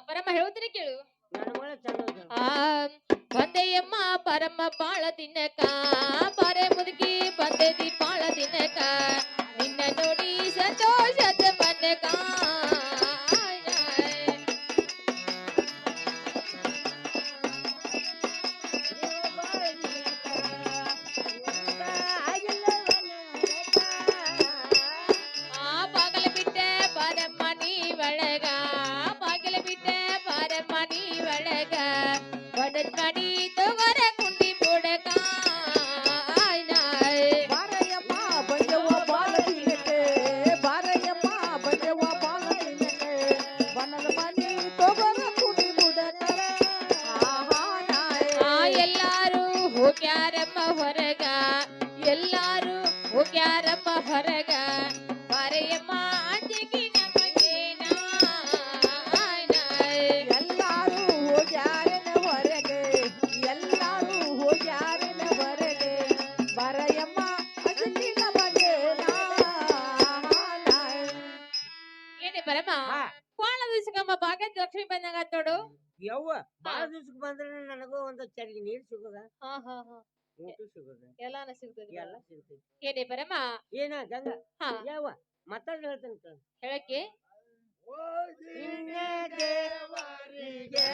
ಪರಮ ಹೇಳ್ತೀನಿ ಕೇಳು. ಬಂದೆಯಮ್ಮ ಪರಮ ಬಾಳ ದಿನಕ. ಪರೆ ಮುದುಕಿ ಬಂದೆದಿ ಬಾಳ ದಿನಕ. ನಿನ್ನ ನೋಡಿ ಸಂತೋಷದ ಹಾ ಹಾ ಹಾ. ಎಲ್ಲಾನ ಎಲ್ಲ ಸಿಗ್ತೈತಿ ಏನೇ ಬರಮ್ಮ. ಏನ ಗಂಗ? ಹಾ. ಯಾವ? ಮಾತಾಡ್ ಹೇಳ್ತೇನೆ ಕೇಳು. ಹೇಳಕ್ಕೆ ದೇವರಿಗೆ.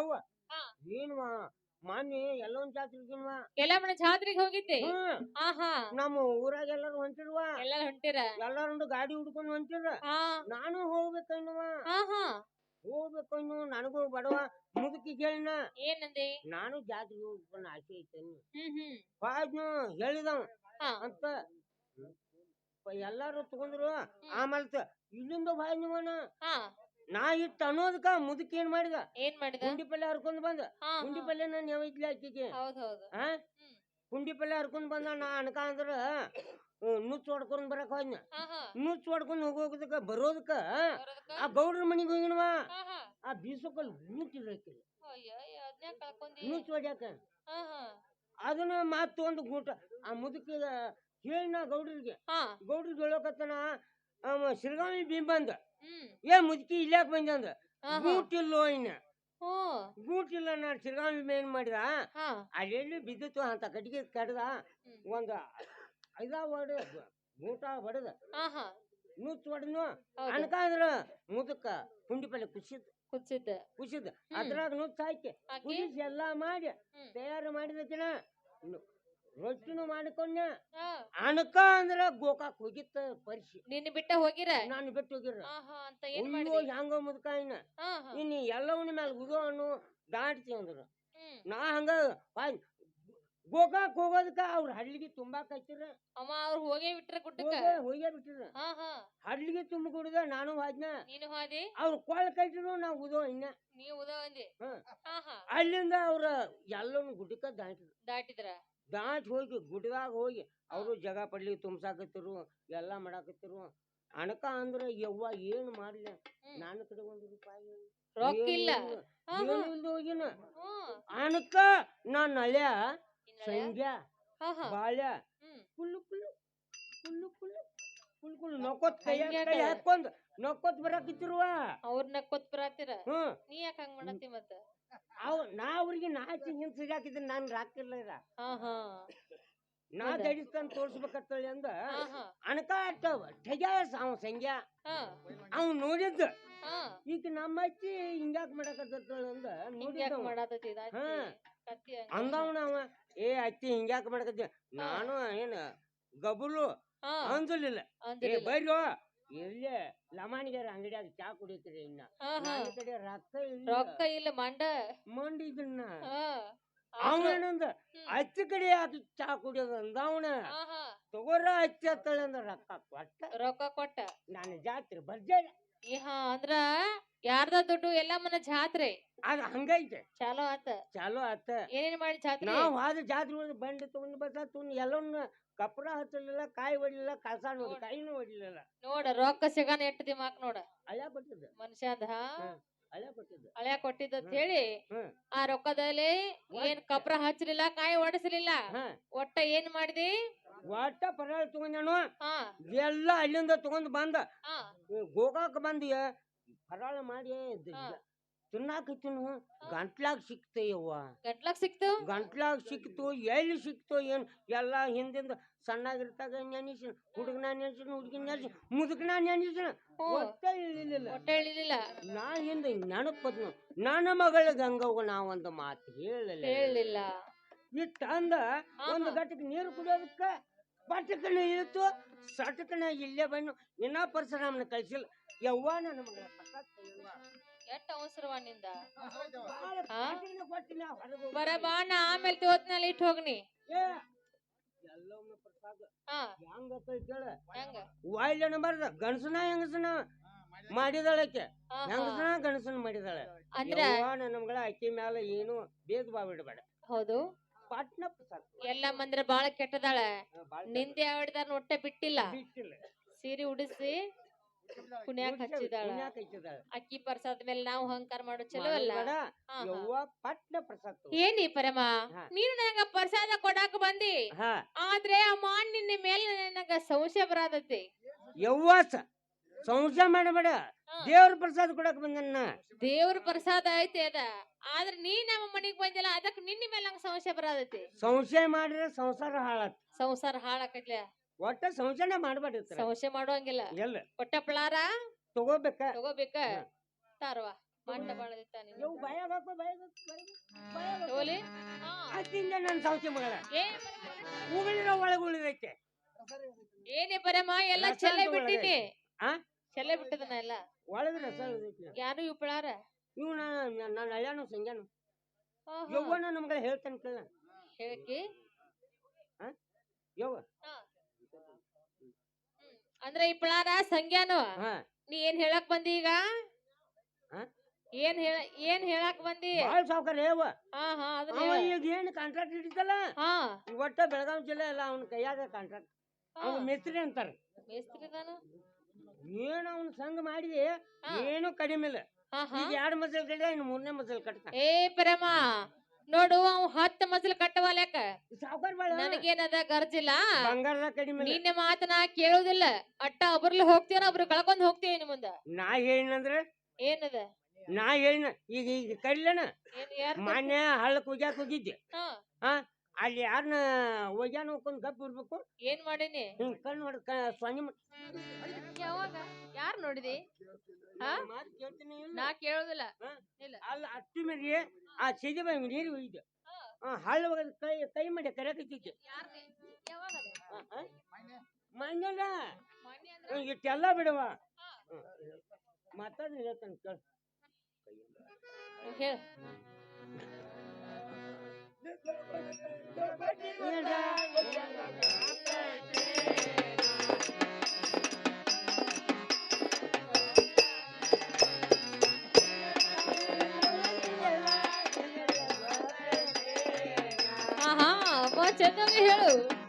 ಯವ್ವ ಹಾ. ನೀನು ಮಾನ್ಯ ಎಲ್ಲೊಂದ್ ಎಲ್ಲ ಮನೆ ಜಾತ್ರೆಗೆ ಹೋಗಿದ್ದೆ. ಹ್ಮ್. ಆಹಾ. ನಮ್ಮ ಊರಾಗ ಎಲ್ಲಾರು ಹೊಂಟಿರುವ. ಎಲ್ಲ ಹೊಂಟಿರ? ಎಲ್ಲಾರು ಗಾಡಿ ಹುಡ್ಕೊಂಡ್ ಹೊಂಟಿರ. ಹಾ. ನಾನು ಹೋಗ್ಬೇಕನ್ನುವ. ಆಹಾ. ಹೋಗ್ಬೇಕು ಇನ್ನು ನನಗೂ ಬಡವ ಮುದುಕಿ ಕೇಳಿನ. ಏನಂದೆ? ನಾನು ಜಾತ್ರೆಗೆ ಹೋಗ್ಕೊಂಡು ಆಸೆ ಐತೇನು ಹ್ಮ್ ಹ್ಮ್. ಬಾಜ್ನು ಹೇಳಿದವ. ಹಾ. ಅಂತ ಎಲ್ಲಾರು ತಗೊಂಡ್ರು. ಆಮೇಲೆ ಇಲ್ಲಿಂದ ಬಾಜ್ನವನ. ಹಾ. ನಾ ಇಟ್ಟು ಅನ್ನೋದಕ್ಕ ಮುದುಕಿ ಏನ್ ಮಾಡಿದ? ಏನ್ ಮಾಡಿದ? ಕುಂಡಿ ಪಲ್ಯ ಹರ್ಕೊಂಡ್ ಬಂದ. ಹಾ ಕುಂಡಿ ಪಲ್ಯ ನಾನು ಯಾವ ಇದ್ಲಿ ಆಕಿಗೆ ಹೌದ್ ಹೌದು. ಆ? ಹ್ಮ್. ಕುಂಡಿ ಪಲ್ಯ ಹರ್ಕೊಂಡ್ ಬಂದ ನಾ ಅನ್ಕ ಅಂದ್ರ ನುಚ್ಚ ಹೊಡ್ಕೊಂಡ್ ಬರಕ್ ಹೋದ್ನ. ನುಚ್ಚ ಹೊಡ್ಕೊಂಡ್ ಹೋಗೋದಕ್ಕ ಬರೋದಕ್ಕ ಬರೋದಕ್ಕ? ಆ ಗೌಡ್ರ ಮನಿಗೆ ಹೋಗಿನವ. ಆ ಬೀಸೋಕಲ್ ಊಟಿರಕಿಲ್ಲ ಅಯ್ಯ ಅದ್ನ್ಯಾಕ್ ಕಳ್ಕೊಂಡಿ ನುಚ್ಚ ಹೊಡ್ಯಾಕ? ಅದನ್ನ ಮಾತು ಒಂದು ಗೂಟ ಆ ಮುದುಕಿಗ ಹೇಳಿನ ಗೌಡ್ರಿಗೆ. ಹಾ. ಗೌಡ್ರಿಗೆ ಹೇಳೋಕತ್ತನ ಅವ ಬೀಮ್ ಭೀಮ್ ಬಂದ. ಹ್ಮ್. ಏ ಮುದುಕಿ ಇಲ್ಲಾಕ್ ಬಂದೆ ಅಂದ್ರ? ಗೂಟ್ ಇಲ್ಲೋ ಇನ್ನ. ಗೂಟಿಲ್ಲ ನಾನು ಭೀಮ್ ಏನ್ ಮಾಡಿದ? ಅಲ್ಲೆಲ್ಲಿ ಬಿದ್ದಿತ್ತು ಅಂತ ಕಟ್ಟಿಗೆ ಕಡ್ದ. ಒಂದ ಐದ ಹೊಡ ಗೂಟ ಹೊಡೆದ ನುಚ್ಚ ಹೊಡೆದ್ನು ಅನ್ಕಾದ್ರ ಮುದುಕ ಮುದಕ್ಕ ಪುಂಡಿ ಪಲ್ಲೆ ಕುಸಿದ್ ಕುದಿಸಿದ್ದ ಕುಸಿದ್ ಅದ್ರಾಗ ನುಚ್ಚ ಹಾಕಿ ಕುದಿಸಿ ಎಲ್ಲಾ ಮಾಡಿ ತಯಾರು ಮಾಡಿದ ಮಾಡಿದಕಿನ ರೊಟ್ಟಿನೂ ಮಾಡಿಕೊಂಡ ಅನಕ ಅಂದ್ರ ಗೋಕಾಕ್ ಹೋಗಿತ್ತ ಪರಿಶಿ. ನಿನ್ನ ಬಿಟ್ಟ ಹೋಗಿರ? ನಾನು ಬಿಟ್ಟು ಹೋಗಿರ ಆಹಾ ಅಂತ ಏನ್ ಹೆಂಗ ಮುದ್ಕ ಇನ್ನ ಹಾ ಹಾ. ಇನ್ನು ಎಲ್ಲವನ್ನ ಮ್ಯಾಲ ಉದೋನು ದಾಟ್ತಿ ಅಂದ್ರ. ಹ್ಮ್. ನಾ ಹಂಗ ಪಾಯ್ ಗೋಕಾಕ್ ಹೋಗೋದಕ್ಕ ಅವ್ರ ಹಳ್ಳಿಗೆ ತುಂಬಾಕ್ ಹಚ್ಚಿರ ಅಮ್ಮ ಅವ್ರು ಹೋಗೇ ಬಿಟ್ರ ಗುಡ್ಡಕ್ಕ? ಹೋಗೇ ಬಿಟ್ಟಿರ ಹಾ ಹಾ. ಹಳ್ಳಿಗೆ ತುಂಬ ಕುಡ್ದ ನಾನು ಹಾದ್ನ. ನೀನು ಹೋದಿ? ಅವ್ರ ಕೊಳ ಕಟ್ಟಿರು ನಾ ಉದೋ ಇನ್ನ ನೀವು ಉದ ಅಂದಿ ಹ್ಮ್. ಹಾ ಹಾ. ಅಲ್ಲಿಂದ ಅವ್ರ ಎಲ್ಲವನ್ನ ಗುಡ್ಡಕ್ಕ ದಾಟಿದ್ರ. ದಾಟಿದ್ರ? ದಾಟ್ ಹೋಗಿ ಗುಡ್ಡದಾಗ ಹೋಗಿ ಅವರು ಜಗ ಪಡ್ಲಿ ತುಂಬಸಾಕತ್ತಿರು ಎಲ್ಲ ಮಾಡಾಕತ್ತಿರು. ಅಣಕ ಅಂದ್ರೆ ಯವ್ವ ಏನ್ ಮಾಡ್ಲಿ? ನಾನು ಕಡೆ ಒಂದು ರೂಪಾಯಿ ಹೋಗಿನ ಅಣಕ ನಾನ್ ಅಳ್ಯ ಹಾ ಬಾಳ್ಯ ಕುಲ್ಲು ಕುಲ್ಲು ಕುಲ್ಲು ಕುಲ್ಲು ಕುಲ್ ಕುಲ್ ನಕ್ಕೋತ್ ಕೈ? ಕೈ ಹಾಕೊಂಡ್ ನಕ್ಕೋತ್ ಬರಾಕಿತ್ತಿರುವ. ಅವ್ರನ್ನ ಕೊತ್ ಬರಾತಿರ? ನೀ ಯಾಕ ಹಂಗ ಮಾಡತ್ತಿ ಮತ್ತ? ಅವ್ ನಾ ಅವ್ರಿಗೆ ನಾಚಿ ಹಿಂದ್ ಸಿಗಾಕಿದ್ರೆ ನಾನ್ ರಾಕಿಲ್ಲ ಇರ. ನಾ? ದಡಿಸ್ತಾನ ತೋರ್ಸ್ಬೇಕತ್ತಳಿ ಅಂದ ಅಣಕ ಅಟ್ಟವ ಠಗ್ಯಾ ಅವ ಸಂಗ್ಯಾ. ಅವ್ ನೋಡಿದ್ದ. ಈಗ ನಮ್ಮ ಅಜ್ಜಿ ಹಿಂಗ್ಯಾಕ್ ಮಾಡಕತ್ತಳ ಅಂದ ನೋಡಿದ್ದ. ಅಂದವನ ಅವ ಏ ಅತ್ತಿ ಹಿಂಗ್ಯಾಕ್ ಮಾಡಕತ್ತಿ. ನಾನು ಏನ ಗಬುಲು ಅಂದಲಿಲ್ಲ ಬರ್ರೋ ಎಲ್ಲೇ ಲಮಾಣಿಗಾರ ಅಂಗಡಿಯಾಗ ಚಾ ಕುಡಿತೀರಿ ಇನ್ನ. ಹಾ ಹಾ. ನನ್ನ ಕಡೆ ರೊಕ್ಕ ಇಲ್ಲ. ರೊಕ್ಕ ಇಲ್ಲ ಮಂಡ. ಮಂಡಿದನ್ನ ಹಾ. ಅವನಂದ ಹಚ್ಚ ಅಚ್ಚ ಕಡೆ ಅದು ಚಾ ಕುಡಿಯೋದು ಅಂದವನ ಹಾ ಹಾ. ತಗೋರ ಹಚ್ಚತ್ತಳ ಅಂದ ರೊಕ್ಕ ಕೊಟ್ಟ. ರೊಕ್ಕ ಕೊಟ್ಟ. ನಾನು ಜಾತ್ರೆ ಬರ್ಜಾ ಈ ಹಾ ಅಂದ್ರ ಯಾರ್ದ ದುಡ್ಡು ಎಲ್ಲ ಮನ ಜಾತ್ರೆ. ಅದ ಹಂಗೈತೆ. ಚಾಲೋ ಆತ. ಚಾಲೋ ಆತ. ಏನೇನ್ ಮಾಡಿ ಜಾತ್ರೆ? ನಾವ್ ಆದ ಜಾತ್ರೆ ಒಳಗೆ ಬಂಡಿ ತಗೊಂಡ್ ಬಸ್ ತಗೊಂಡ್ ಎಲ್ಲವನ್ನ ಕಪ್ರ ಹಚ್ಚಲಿಲ್ಲ ಕಾಯಿ ಹೊಡಿಲಿಲ್ಲ ಕಳಸ ನೋಡಿ. ಕಾಯಿನೂ ಹೊಡಿಲಿಲ್ಲ ನೋಡ ರೊಕ್ಕ ಸಿಗಾನ ಎಟ್ಟು ದಿಮಾಕ್ ನೋಡ. ಅಳ್ಯಾ ಕೊಟ್ಟಿದ್ದ. ಮನುಷ್ಯಂದ. ಅಳ್ಯಾ ಕೊಟ್ಟಿದ್ದ. ಅಳ್ಯಾ ಕೊಟ್ಟಿದ್ದ ಅಂತ ಹೇಳಿ. ಆ ರೊಕ್ಕದಲ್ಲಿ ಏನ್ ಕಪ್ರ ಹಚ್ಚಲಿಲ್ಲ ಕಾಯಿ ಹೊಡಿಸಲಿಲ್ಲ ಒಟ್ಟ ಏನ್ ಮಾಡಿದಿ? ಒಟ್ಟ ಪರಾಳ ತಗೊಂಡು ಎಲ್ಲ ಅಲ್ಲಿಂದ ತಗೊಂಡ್ ಬಂದ. ಹಾ. ಗೋಕಾಕ್ ಬಂದಿ ಪರಾಳ ಮಾಡಿ. ತಿನ್ನಾಕತ್ತಿನು ಗಂಟ್ಲಾಗ ಸಿಕ್ತಯ್ಯವ್ವ ಗಂಟ್ಲಾಗ್ ಸಿಕ್ತು? ಗಂಟ್ಲಾಗ ಸಿಕ್ತು ಎಲ್ಲಿ ಸಿಕ್ತು ಏನ್ ಎಲ್ಲ ಹಿಂದಿಂದ ಸಣ್ಣಾಗಿರ್ತಾಗ ನೆನಿಸಿನ ಹುಡುಗನ ನೆನ್ಸಿನ ಹುಡುಗಿನ ನೆನ್ಸಿ ಮುದುಕನ ನೆನ್ಸಿನ ಹ್ಮ್. ಒಟ್ಟ ಇಳಿಲಿಲ್ಲ. ಹೊಟ್ಟೆ ನಾ ಹಿಂದ ನೆನಪದ್ನು ನನ್ನ ಮಗಳ ಗಂಗವ್ವ ನಾ ಒಂದು ಮಾತು ಹೇಳಲಿಲ್ಲ. ಹೇಳಲಿಲ್ಲ ಇಟ್ಟ ಅಂದ ಒಂದು ಗಟ್ಟಕ್ಕೆ ನೀರು ಕುಡಿಯೋದಕ್ಕ ಪಟಕನ ಇತ್ತು ಸಟಕನ ಇಲ್ಲೇ ಬಣ್ಣು ಇನ್ನ ಪರಶುರಾಮನ ಕಳಿಸಿಲ್ಲ. ಯವ್ವ ನನ್ನ ಮಗಳ ಎಷ್ಟ ಅವಸರವ ನಿಂದ ಬರ ಬಾ ನಾ ಆಮೇಲೆ ತೋತ್ನಲ್ಲಿ ಇಟ್ಟು ಹೋಗ್ನಿ. ವಾಯ್ಲನ ಬರ್ದ ಗಣಸನ ಹೆಂಗಸನ ಮಾಡಿದಾಳಕ್ಕೆ. ಹೆಂಗಸನ ಗಣಸನ ಮಾಡಿದಾಳೆ? ಅಂದ್ರೆ ನಮ್ಗಳ ಅಕ್ಕಿ ಮ್ಯಾಲ ಏನು ಭೇದ ಭಾವ ಇಡಬೇಡ. ಹೌದು. ಪಟ್ನ ಎಲ್ಲ ಮಂದ್ರ ಬಾಳ ಕೆಟ್ಟದಾಳ. ನಿಂದೆ ಆಡಿದಾರ ಹೊಟ್ಟೆ ಬಿಟ್ಟಿಲ್ಲ. ಬಿಟ್ಟಿಲ್ಲ. ಸೀರೆ ಉಡಿಸಿ ಕುಣ್ಯಾಕ್ ಹಚ್ಚಿದಾಳ ಅಕ್ಕಿ ಪ್ರಸಾದ ಮೇಲೆ ನಾವು ಅಹಂಕಾರ ಮಾಡೋ ಚಲೋ ಅಲ್ಲ. ಯವ್ವ ಪಟ್ನ ಪ್ರಸಾದ. ಏನಿ ಪರಮ. ನೀನು ನನಗ ಪ್ರಸಾದ ಕೊಡಾಕ ಬಂದಿ? ಆದ್ರೆ ಆ ಮಾನ್ ನಿನ್ನ ಮೇಲೆ ನನಗ ಸಂಶಯ ಬರಾದತಿ ಯವ್ವ ಸಂಶಯ ಮಾಡಬೇಡ. ದೇವ್ರ ಪ್ರಸಾದ ಕೊಡಕ್ ಬಂದನ್ನ ದೇವ್ರ ಪ್ರಸಾದ ಐತೆ ಅದ. ಆದ್ರ ನೀ ನಮ್ಮ ಮನಿಗ್ ಬಂದಿಲ್ಲ ಅದಕ್ ನಿನ್ನ ಮೇಲೆ ನಂಗೆ ಸಂಶಯ ಬರಾದತಿ ಸಂಶಯ ಮಾಡಿದ್ರೆ ಸಂಸಾರ ಹಾಳತ್. ಸಂಸಾರ ಹಾಳಾಕತ್ಲ. ಒಟ್ಟ ಸಂಶಯ ಮಾಡಬೇಡಿ ಸಂಶಯ ಮಾಡುವಂಗಿಲ್ಲ. ಎಲ್ಲ. ಕೊಟ್ಟ ಪ್ಲಾರ ತಗೋಬೇಕ. ತಗೋಬೇಕ. ತಾರವಾ ಮಂಡ ಬಾಳದಿತ್ತ ಬಾಯಾಗ್ ಹಾಕೋ, ಬಾಯಾಗ್ ಹಾಕೋ. ತಗೋಲಿ. ಅದ್ರಿಂದ ನನ್ ಸಂಶಯ ಮಗಳ. ಏ ಉಗುಳಿರೋ ಒಳಗೆ ಉಳಿದೈತೆ ಏನೇ ಪರಮ ಎಲ್ಲ ಚೆಲ್ಲೆ ಬಿಟ್ಟಿನಿ ಆ? ಚೆಲ್ಲೆ ಬಿಟ್ಟದನ ಎಲ್ಲ? ಒಳಗೆ ರಸ ಯಾರು ಇವ್ ಪ್ಲಾರ? ಇವ್ ನಾನು ಅಳ್ಯಾನು ಸಂಜಾನು ಯವ್ವ ನನ್ನ ಮಗಳ ಹೇಳ್ತಾನೆ ಕೇಳ. ಹೇಳಕಿ. ಯವ್ವ. ಅಂದ್ರೆ ಈ ಪ್ಲಾನ ಹಾ. ನೀ ಏನ್ ಹೇಳಕ್ ಬಂದಿ ಈಗ? ಹಾ? ಏನ್ ಹೇಳ ಏನ್ ಹೇಳಕ್ ಬಂದಿ? ಬಾಳ್ ಸಾವ್ಕಾರ ಹಾ ಹಾ ಅದನ್ನ ಅವ ಹೇಳ. ಈಗ ಏನ್ ಕಾಂಟ್ರಾಕ್ಟ್ ಹಿಡಿತಲ್ಲ? ಹಾ. ಒಟ್ಟ ಬೆಳಗಾವಿ ಜಿಲ್ಲೆ ಎಲ್ಲ ಅವ್ನ ಕೈಯಾಗ ಕಾಂಟ್ರಾಕ್ಟ್. ಅವ್ನ ಮಿಸ್ತ್ರಿ ಅಂತಾರ. ಮೇಸ್ತ್ರಿ ಏನು ಅವ್ನ ಸಂಘ ಮಾಡಿದಿ ಹಾ. ಏನು ಕಡಿಮೆ ಇಲ್ಲ. ಹಾ ಹಾ. ಈಗ ಎರಡ್ ಮಜಲ್ ಕಡೆ ಇನ್ನು ಮೂರನೇ ಮಜಲ್ ಕಟ್ಟ ಏ ಪರಮ. ನೋಡು ಅವ್ ಹತ್ತು ಮಸಲು ಕಟ್ಟವಲ್ಯಾಕ ಲೆಕ್ಕ ನನಗೇನದ ಗರ್ಜಿಲ್ಲ. ಬಂಗಾರದ ಕಡಿಮೆ. ನಿನ್ನ ಮಾತನ ಕೇಳುದಿಲ್ಲ. ಅಟ್ಟ ಒಬ್ರಲ್ಲಿ ಹೋಗ್ತೀವ ಒಬ್ರು ಕಳ್ಕೊಂಡ್ ಹೋಗ್ತೀವಿ ನಿಮ್ ಮುಂದ. ನಾ ಹೇಳಿನಂದ್ರ ಏನದ? ನಾ ಹೇಳಿನ. ಈಗ ಈಗ ಕರಿಲನ? ಏನ್ ಮಾನ್ಯ ಹಳ್ಳಕ್ ಹೋಗ್ಯಾಕ ಹೋಗಿದ್ದೆ. ಅಲ್ಲಿ ಯಾರನ್ನ ಹೋಗ್ಯಾನ ಹೋಗ್ಕೊಂಡ್ ಗಪ್ ಇರ್ಬೇಕು ಏನ್ ಮಾಡೀನಿ? ಹಿಂಗ್ ಕಣ್ಣು ಹೊಡ್ ಸ್ವಾಮಿ ಯಾವಾಗ? ಯಾರ್ ನೋಡಿದಿ? ಹಾ? ಮಾತು ಕೇಳ್ತೀನಿ ಇಲ್ಲ? ನಾ ಕೇಳುದಿಲ್ಲ. ಅಲ್ಲ ಅಷ್ಟು ಮೇಲೆ ಆ ಸಿಡಿ ಮೇಲೆ ನೀರು. ಹಾ. ಹಳ್ಳ ಕೈ ಕೈ ಮಾಡಿ ಕರೆಯಕತ್ತಿದ್ದೆ ಯಾರ್ನಿ? ಯಾವಾಗದ? ಮಂಗನ ಮೊನ್ನೆ ಅಂದ್ರ? ಇಷ್ಟೆಲ್ಲ ಬಿಡವ ಹಾ. ಮಾತಾಡ್ ಹೇಳ್ತಾನೆ ಕೇಳ. ಹೇಳು. ಚೆನ್ನಾಗಿ ಹೇಳು.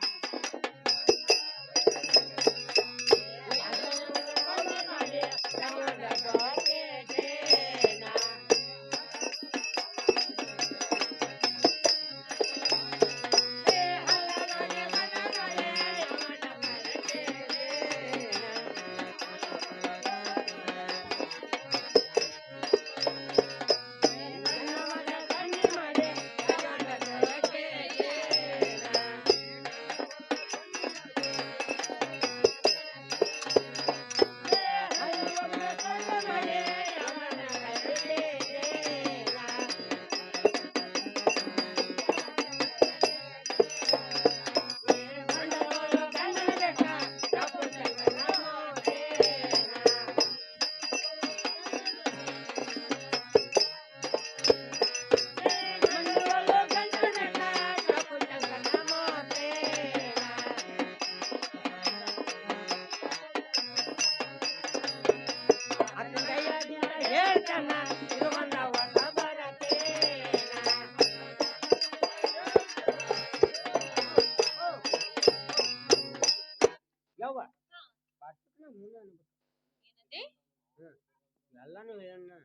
ಎಲ್ಲಾನು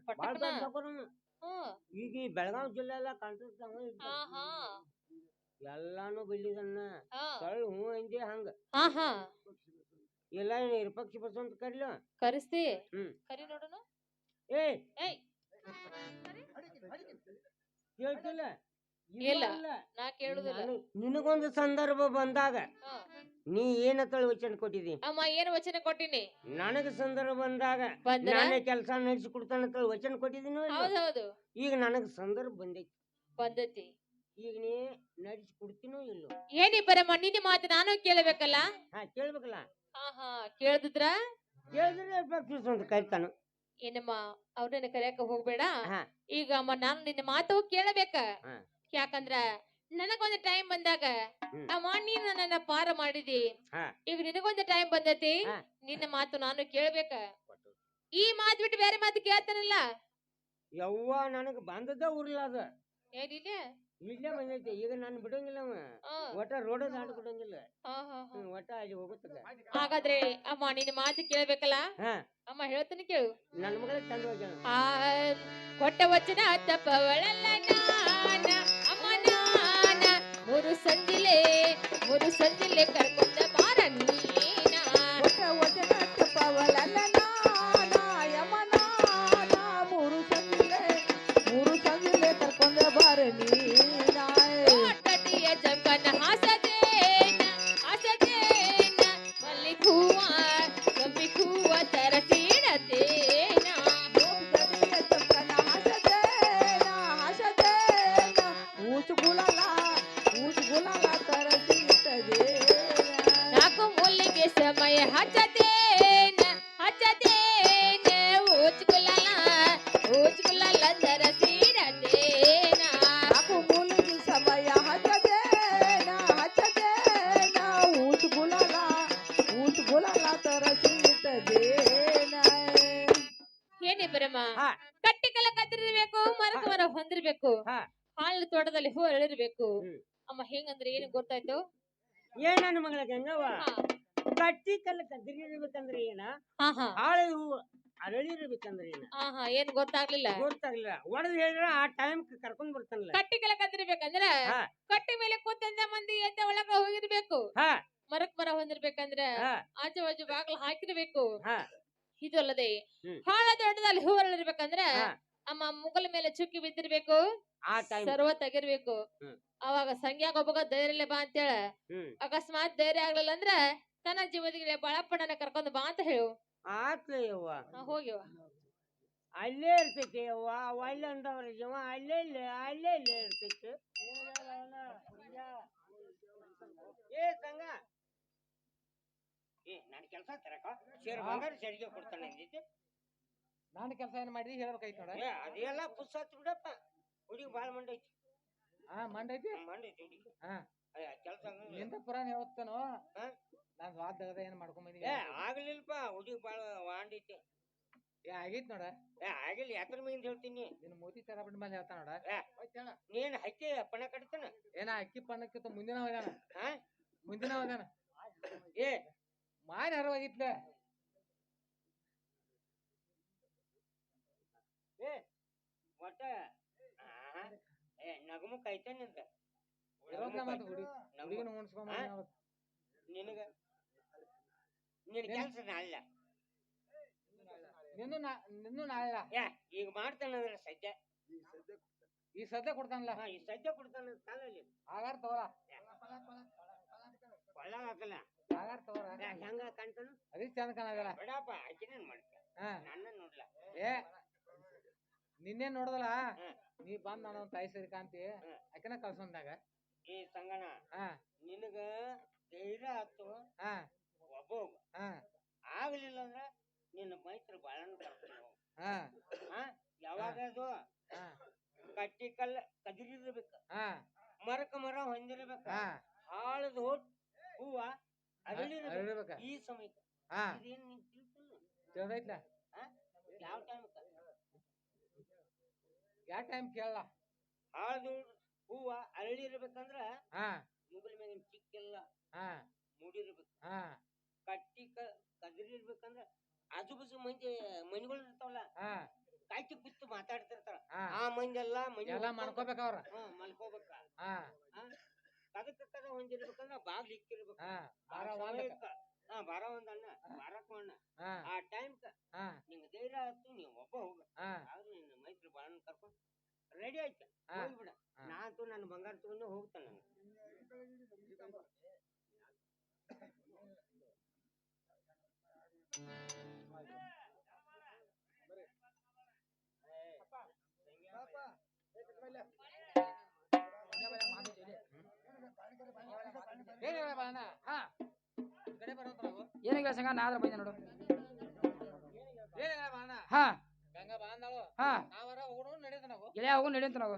ಪಟ್ಟಣ? ದೊಡ್ಡ. ಹ್ಮ್ ಈಗ ಈ ಬೆಳಗಾವ್ ಜಿಲ್ಲೆ ಎಲ್ಲ ಕಾಣ್ತಿರ್ತಾವ ಹಾ ಹಾ. ಎಲ್ಲಾನು ಬಿಲ್ಲಿದನ್ನ ಹಾ. ಕಳ್ ಹೂ ಅಂದಿ ಹಂಗ. ಹಾ ಹಾ. ಎಲ್ಲ ನಿರ್ಪಕ್ಷ ಬಸ್ ಅಂತ ಕರಿಲ. ಕರಿಸ್ತಿ. ಹ್ಮ್. ಕರಿ ನೋಡೋಣ ಏ ಏಯ್. ಕೇಳ್ತಿಲ್ಲ. ಇಲ್ಲ. ನಾ ಕೇಳುದಿಲ್ಲ. ನಿನಗೊಂದು ಸಂದರ್ಭ ಬಂದಾಗ ಹಾ. ನೀ ಏನತ್ತಳ ವಚನ ಕೊಟ್ಟಿದಿ? ಅಮ್ಮ ಏನ್ ವಚನ ಕೊಟ್ಟಿನಿ? ನನಗ ಸಂದರ್ಭ ಬಂದಾಗ ಬಂದ್ರ? ನಾನೇ ಕೆಲಸ ನಡೆಸಿ ಕೊಡ್ತಾನಂತ ವಚನ ಕೊಟ್ಟಿದ್ದೀನಿ ಹೌದು ಈಗ ನನಗ ಸಂದರ್ಭ ಬಂದೈತಿ. ಬಂದತಿ. ಈಗ ನೀ ನಡೆಸಿ ಕೊಡ್ತೀನೋ ಇಲ್ಲೋ ಏನಿ ಬರಮ್ಮ ನಿನ್ನ ಮಾತು ನಾನು ಕೇಳಬೇಕಲ್ಲ? ಹಾ ಕೇಳ್ಬೇಕಲ್ಲ? ಹಾ ಹಾ. ಕೇಳ್ದಿದ್ರ? ಕೇಳಿದ್ರೆ ಪ್ರಾಕ್ಟೀಸ್ ಅಂತ ಕರಿತಾನು. ಏನಮ್ಮ ಅವ್ರನ್ನ ಕರೆಯಕ ಹೋಗ್ಬೇಡ? ಹಾ. ಈಗ ಅಮ್ಮ ನಾನು ನಿನ್ನ ಮಾತು ಕೇಳಬೇಕ? ಹಾ. ಯಾಕಂದ್ರ ನನಗೊಂದು ಟೈಮ್ ಬಂದಾಗ. ಅಮ್ಮ ನೀನು ನನ್ನ ಪಾರ ಮಾಡಿದಿ. ಈಗ ನಿನಗೊಂದು ಟೈಮ್ ಬಂದತಿ. ನಿನ್ನ ಮಾತು ನಾನು ಕೇಳ್ಬೇಕ. ಈ ಮಾತು ಬಿಟ್ಟು ಬೇರೆ ಮಾತು ಕೇಳ್ತಾನಲ್ಲ? ಯವ್ವ ನನಗ ಬಂದದ ಉರ್ಲ ಅದ. ಇಲ್ಲೇ ಬಂದೈತಿ. ಈಗ ನಾನು ಬಿಡಂಗಿಲ್ಲ ಒಟ್ಟ ರೋಡ ದಾಟ ಬಿಡಂಗಿಲ್ಲ. ಒಟ್ಟ ಅಲ್ಲಿ ಹೋಗುತ್ತದೆ. ಹಾಗಾದ್ರೆ ಅಮ್ಮ ನಿನ್ನ ಮಾತು ಕೇಳ್ಬೇಕಲ್ಲ? ಅಮ್ಮ ಹೇಳ್ತಾನೆ ಕೇಳು. ನನ್ನ ಮಗಳ ಚಂದ ಕೊಟ್ಟ ವಚನ ತಪ್ಪವಳಲ್ಲ ಮೂರು ಏನೇ ಬರಮ್ಮ ಹಾ. ಕಟ್ಟಿಕಲ ಕತ್ತಿರ್ಬೇಕು ಮರಕ ಮರ ಹೊಂದಿರ್ಬೇಕು ಹಾ. ಹಾಲು ತೋಟದಲ್ಲಿ ಹೂ ಅರಳಿರ್ಬೇಕು ಹ್ಮ್. ಅಮ್ಮ ಹೆಂಗಂದ್ರೆ ಏನು ಗೊತ್ತಾಯ್ತು ಏನ್ ನನ್ನ ಮಗಳ ಗಂಗವ್ವ ಹಾ. ಕಟ್ಟಿ ಕಲ್ಲ ಕದಿರಿರ್ಬೇಕಂದ್ರೆ ಏನ ಹಾ ಹಾ ಹಾಳೆ ಹೂವು ಅರಳಿರ್ಬೇಕಂದ್ರೆ ಏನ ಹಾ ಹಾ ಏನ್ ಗೊತ್ತಾಗ್ಲಿಲ್ಲ. ಗೊತ್ತಾಗ್ಲಿಲ್ಲ. ಒಡದ್ ಹೇಳಿದ್ರ ಆ ಟೈಮ್ ಕರ್ಕೊಂಡ್ ಬರ್ತಾನಲ್ಲ. ಕಟ್ಟಿ ಕೆಲ ಕದ್ದಿರ್ಬೇಕಂದ್ರ ಹಾ. ಕಟ್ಟಿ ಮೇಲೆ ಕೂತಂದ ಮಂದಿ ಎದ್ದ ಒಳಗ ಹೋಗಿರ್ಬೇಕು. ಹಾ. ಮರಕ್ ಮರ ಹೊಂದಿರ್ಬೇಕಂದ್ರ ಹಾ. ಆಜು ಬಾಜು ಬಾಗ್ಲ ಹಾಕಿರ್ಬೇಕು. ಹಾ. ಇದು ಅಲ್ಲದೆ ಹ್ಮ್. ಹಾಳ ದೊಡ್ಡದಲ್ಲಿ ಹೂವರಳಿರ್ಬೇಕಂದ್ರ ಹಾ. ಅಮ್ಮ ಮುಗಲ ಮೇಲೆ ಚುಕ್ಕಿ ಬಿದ್ದಿರ್ಬೇಕು. ಆ ಟೈಮ್ ಸರ್ವ ತೆಗಿರ್ಬೇಕು. ಹ್ಮ್. ಅವಾಗ ಸಂಗ್ಯಾಗ ಒಬ್ಬಗ ಧೈರ್ಯ ಬಾ ಅಂತೇಳ. ಹ್ಮ್. ಅಕಸ್ಮಾತ್ ಧೈರ್ಯ ಆಗ್ಲಿಲ್ಲ ಅಂದ್ರ ತನ್ನ ಜೀವದಿಗೆ ಬಳಪ್ಪಣ್ಣನ ಕರ್ಕೊಂಡ್ ಬಾ ಅಂತ ಹೇಳು. ಆತ್ಲೆ ಹೋಗ್ಯವ ಹಾ, ಅಲ್ಲೇ ಇರ್ತೈತಿ ಅವ್ವ ಒಳ್ಳ ಅಂದವ್ರ ಜೀವ ಅಲ್ಲೇ ಇಲ್ಲ ಅಲ್ಲೇ ಇಲ್ಲೇ ಇರ್ತೈತಿ. ಏ ಸಂಗ. ಏ ನನ್ ಕೆಲಸ ತರಕ ಸೇರ್ ಬಂಗಾರ ಸರಿಗೆ ಕೊಡ್ತಾನೆ ಅಂದಿದ್ದೆ. ನಾನು ಕೆಲಸ ಏನ್ ಮಾಡಿದಿ ಹೇಳ್ಬೇಕಾಯ್ತು ನೋಡ. ಏ ಅದೆಲ್ಲ ಪುಸ್ ಹತ್ ಬಿಡಪ್ಪ ಹುಡುಗಿ ಬಾಳ ಮಂಡೈತಿ. ಹಾ ಮಂಡೈತಿ? ಮಂಡೈತಿ ಹುಡುಗಿ. ಹಾ. ಕೆಲಸ ನಿಂದ ಪುರಾಣ ಹೇಳ್ತಾನೋ ಹಾ? ನಾನ್ ವಾದ ತೆಗದ ಏನ್ ಮಾಡ್ಕೊಂಡ್ ಬಂದಿನಿ ಏ ಆಗ್ಲಿಲ್ಪ ಹುಡುಗಿ ಬಾಳ ವಾಂಡೈತಿ ಏ ಆಗೈತ್ ನೋಡ. ಏ ಆಗಿಲ್ಲ ಯಾತ್ರ ಮೇಗಿಂದ ಹೇಳ್ತೀನಿ. ನಿನ್ ಮೋತಿ ತರ ಬಿಟ್ಟ ಮೇಲೆ ಹೇಳ್ತಾನ ನೋಡ. ಏ ನೀನ್ ಹಕ್ಕಿ ಪಣ ಕಟ್ತಾನ? ಏನ ಅಕ್ಕಿ ಪಣ್ಣಕ್ಕಿಂತ ಮುಂದಿನ ಹೋಗ್ಯಾನ? ಹಾ ಮುಂದಿನ ಹೋಗ್ಯಾನ? ಏ. ಮಾರಿ ಹರವಾಗಿತ್ಲ ಏ ಒಟ್ಟ ಆ, ಏ ನಗಮುಖ ಐತೆ ನಿಂದ? ಇರೋದ್ನ ಮತ್ತ ಹುಡುಗಿ ನಗಮುಖ. ಹುಡುಗಿನ ಉಣ್ಸ್ಕೊಂಡ್ ನಿನಗ? ನಿನ್ ಕೆಲ್ಸ ಅಲ್ಲ. ನಿನ್ನ ನಾ ನಿನ್ನೂ ನಾಳೆ ಏ ಈಗ ಮಾಡ್ತಾನಂದ್ರೆ ಸದ್ಯ ಈ ಸದ್ಯ ಕೊಡ್ತಾನಲ್ಲ. ಹಾ ಈ ಸದ್ಯ ಕೊಡ್ತಾನ ಕಾಲಲ್ಲಿ ಆಗಾರ ತಗೋರ. ಕೊಳ್ಳ ಹಾಕಲ್ಲ. ಆಗಾರ ತಗೋರ. ಹೆಂಗ ಕಾಣ್ತಾನು? ಅದೇ ಚಂದ ಕಾಣಲ್ಲ ಬೇಡಪ್ಪ ಆಕಿನೇನ್ ಮಾಡ್ತ ಹಾ. ನನ್ನ ನೋಡ್ಲ. ಏ ನಿನ್ನೆ ನೋಡ್ದಲ್ಲ? ಹ್ಮ್. ನೀ ಬಂದ್ ನಾನು ತಾಯಿ ಸರಿ ಕಾಂತಿ ಹ್ಮ್. ಆಕಿನ ಕಳ್ಸೊಂದಾಗ ಈ ಸಂಗಣ ಹಾ. ನಿನಗ ಧೈರ್ಯ ಆತು ಹಾ. ಒಬ್ಬ ಒಬ್ಬ. ಹಾ. ಆಗ್ಲಿಲ್ಲ ಅಂದ್ರ ನಿನ್ನ ಮೈತ್ರಿ ಕರ್ಕೊಂಡು ಹೋಗು. ಹಾ. ಹಾ ಯಾವಾಗ ಅದು? ಹಾ. ಕಟ್ಟಿ ಕಲ್ಲ ಕದಿರಿರ್ಬೇಕ. ಹಾ. ಮರಕ ಮರ ಹೊಂದಿರ್ಬೇಕ. ಹಾ. ಹಾಳದ ಹೋಟ್ ಹೂವ ಅರಳಿರ್ಬೇಕು. ಅರಳಿರ್ಬೇಕ. ಈ ಸಮಯಕ್ಕೆ. ಹಾ. ಇದೇನ್ ನೀನ್ ತಿಳ್ತಿಲ್ಲ? ಹಾ? ಯಾವ ಟೈಮ್ ಯಾವ ಟೈಮ್ ಕೇಳಲ್ಲ? ಹಾಳದ ಹೂವ ಅರಳಿರ್ಬೇಕಂದ್ರ ಹಾ. ಮುಗಲ್ ಮ್ಯಾಗಿನ ಚಿಕ್ಕೆಲ್ಲ ಹಾ. ಮೂಡಿರ್ಬೇಕು. ಹಾ. ಕಟ್ಟಿ ಕ ಕದಿರಿರ್ಬೇಕಂದ್ರ ಆಜು ಬಾಜು ಮಂದಿ ಮನಿಗಳು ಇರ್ತಾವಲ್ಲ ಹಾ ಕಾಯ್ತಿ ಬಿತ್ತು ಮಾತಾಡ್ತಿರ್ತಾರ ಹಾ ಆ ಮಂದಿ ಎಲ್ಲಾ ಮನಿ ಎಲ್ಲ ಮಾಡ್ಕೋಬೇಕ ಅವ್ರ ಹಾ ಮಲ್ಕೋಬೇಕ ಹಾ ಕದ ಹೊಂದಿರ್ಬೇಕಂದ್ರ ಬಾಗ್ಲ ಇಕ್ಕಿರ್ಬೇಕು ಹಾ ಆ ಬಾರ ಒಂದಕ್ಕ ಹಾ ಬಾರ ಒಂದ್ ಅಣ್ಣ ಬಾರಕ್ಕ ಅಣ್ಣ ಹಾ ಆ ಟೈಮ್ ಹಾ ನಿಂಗ ಧೈರ್ಯ ಆಯ್ತು ನೀವ್ ಒಬ್ಬ ಹೋಗ ಹಾ ಆದ್ರೆ ನಿನ್ನ ಮೈತ್ರಿ ಬಾಳನ್ ಕರ್ಕೊಂಡ್ ರೆಡಿ ಆಯ್ತ ಹಾ. ಹೋಗ್ಬಿಡ ಹಾ. ನಾನಂತೂ ನನ್ನ ಬಂಗಾರ ತಗೊಂಡು ಹೋಗ್ತಾನ ಹೇಳ ಬಾಳಣ್ಣ ಹಾ. ಕಡೆ ಬರೋತ್ರ ನಾವು ಏನಿಲ್ಲ ಸಂಗ ನಾ ಆದ್ರ ಬಂದೆ ನೋಡು. ಹಾಂ. ನಡೀತ ಬಾಳಣ್ಣ ಹಾ. ಗಂಗಾ ಬಾಂದಳು ಹಾ ನಾವರ ಹೋಗೋಣ ನಡೆದ ನಾವು. ಎಲೆ ಹೋಗೋಣ ನಾವು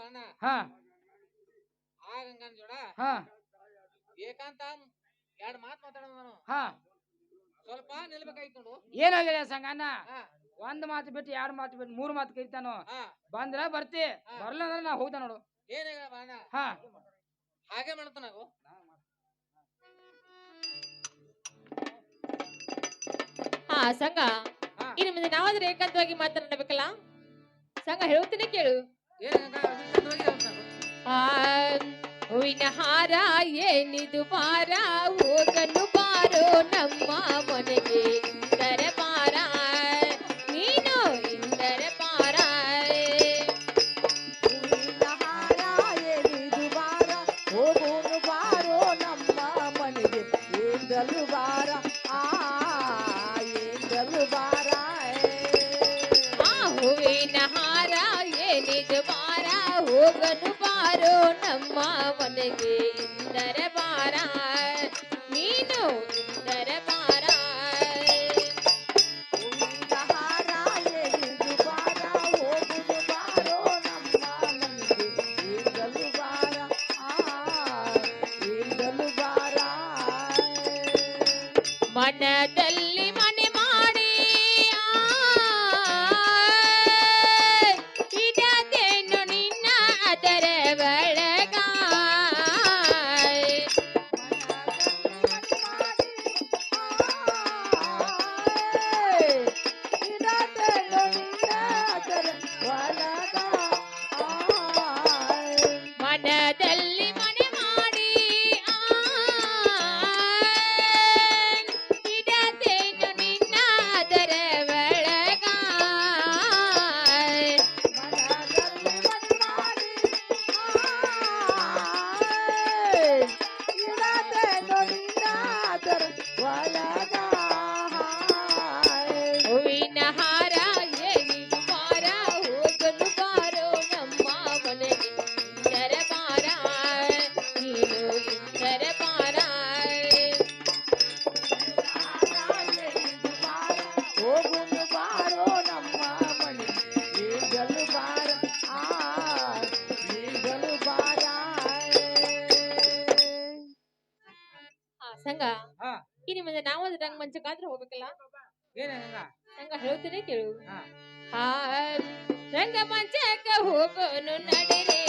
ಬಾಳಣ್ಣ ಹಾ. ಆ ಗಂಗನ್ ಜೋಡ? ಹಾ. ಏಕಾಂತ ಎರಡ್ ಮಾತ್ ಮಾತಾಡೋಣ ನಾನು. ಹಾ. ಸ್ವಲ್ಪ ನಿಲ್ಬೇಕಾಯ್ತು ನೋಡು. ಏನಾಗಿಲ್ಲ ಹಾ. ಒಂದ್ ಮಾತು ಬಿಟ್ಟು ಎರಡ್ ಮಾತು ಬಿಟ್ಟು ಮೂರ್ ಮಾತು ಕರಿತಾನು? ಹಾ. ಬಂದ್ರ ಬರ್ತಿ. ಬರ್ಲಿಲ್ಲ ಅಂದ್ರೆ ನಾ ಹೋಗ್ತಾ ನೋಡು. ಏನಾಗ ಹಾ. ಹಾಗೆ ಮಾಡ್ತ ನಾವು ಹಾ ಸಂಘ. ಇನ್ನು ಮುಂದೆ ನಾವಾದ್ರೆ ಏಕಾಂತವಾಗಿ ಮಾತನಾಡಬೇಕಲ್ಲ? ಸಂಘ ಹೇಳ್ತೀನಿ ಕೇಳು. ಹೂವಿನ ಹಾರ ಏನಿದು ಬಾರ ಹೋಗಲು ಬಾರೋ ನಮ್ಮ ಮನೆಗೆ. ಹೋಗನು ಬಾರೋ ನಮ್ಮ ಮನೆಗೆ ಇಂದರೆ ಬಾರ ಕೇಳು ಹಾ. ರಂಗ ಮಂಚಕ್ಕ ಹೋಗೋನು ನಡಿರಿ